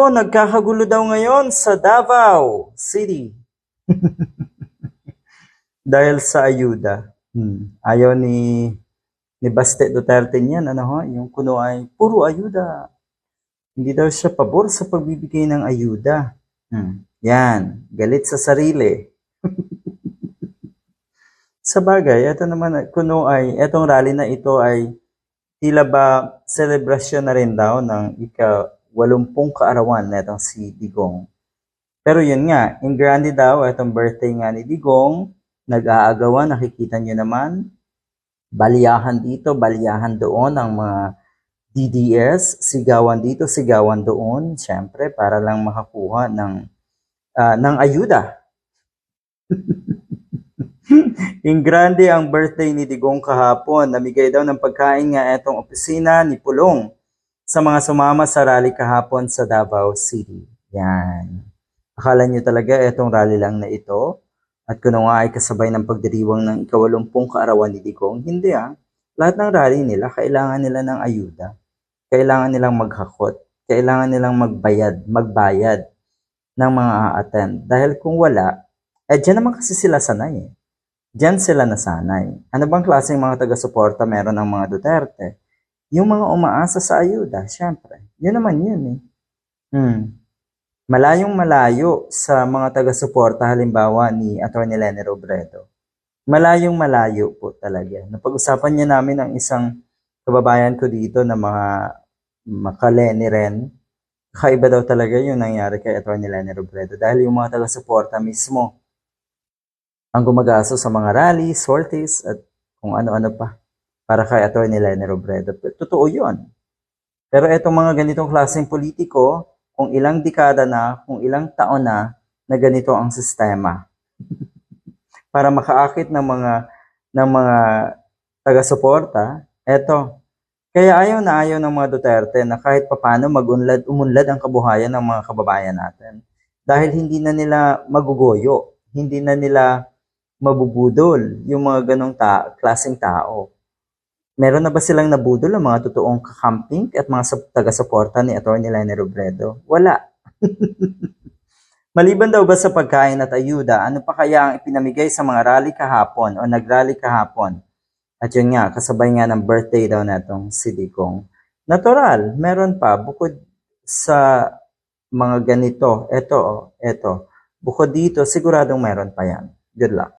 Po, nagkakagulo daw ngayon sa Davao City. Dahil sa ayuda. Hmm. Ayaw ni ni Baste Duterte niyan, ano ho, yung kuno ay puro ayuda. Hindi daw siya pabor sa pagbibigay ng ayuda. Hmm. Yan, galit sa sarili. sa bagay, ito naman, kuno ay, etong rally na ito ay tila ba selebrasyon na rin daw ng ika-walumpung kaarawan na itong si Digong. Pero yun nga, in grande daw, itong birthday nga ni Digong, nag-aagawan, nakikita nyo naman, baliyahan dito, baliyahan doon ang mga DDS, sigawan dito, sigawan doon, syempre, para lang makakuha ng, ah, ng ayuda. In grande ang birthday ni Digong kahapon. Namigay daw ng pagkain nga etong opisina ni Pulong sa mga sumama sa rally kahapon sa Davao City. Yan. Akala nyo talaga etong rally lang na ito? At kung nga ay kasabay ng pagdiriwang ng ikawalumpung kaarawan ni Digong, hindi ah. Lahat ng rally nila, kailangan nila ng ayuda. Kailangan nilang maghakot. Kailangan nilang magbayad, magbayad ng mga a-attend. Dahil kung wala, eh dyan naman kasi sila sanay eh. Diyan sila nasanay. Ano bang klaseng mga taga-suporta meron ng mga Duterte? Yung mga umaasa sa ayuda, syempre. Yun naman yun eh. Hmm. Malayong malayo sa mga taga-suporta halimbawa ni Atty. Lenny Robredo. Malayong malayo po talaga. Napag-usapan niya namin ang isang kababayan ko dito na mga makaleni rin. Kakaiba daw talaga yung nangyari kay Atty. Lenny Robredo dahil yung mga taga-suporta mismo ang gumagaso sa mga rally, sorties, at kung ano-ano pa para kay Atty. Lenny Robredo. Totoo yun. Pero etong mga ganitong klaseng politiko, kung ilang dekada na, kung ilang taon na, na ganito ang sistema. para makaakit ng mga ng mga taga-suporta, eto. Kaya ayaw na ayaw ng mga Duterte na kahit papano magunlad, umunlad ang kabuhayan ng mga kababayan natin. Dahil hindi na nila magugoyo, hindi na nila mabubudol yung mga ganong ta klaseng tao. Meron na ba silang nabudol ang mga totoong kakamping at mga taga-suporta ni Atty. Lenny Robredo? Wala. Maliban daw ba sa pagkain at ayuda, ano pa kaya ang ipinamigay sa mga rally kahapon o nagrally kahapon? At yun nga, kasabay nga ng birthday daw natong si Digong. Natural, meron pa, bukod sa mga ganito, eto, oh, eto, bukod dito, siguradong meron pa yan. Good luck.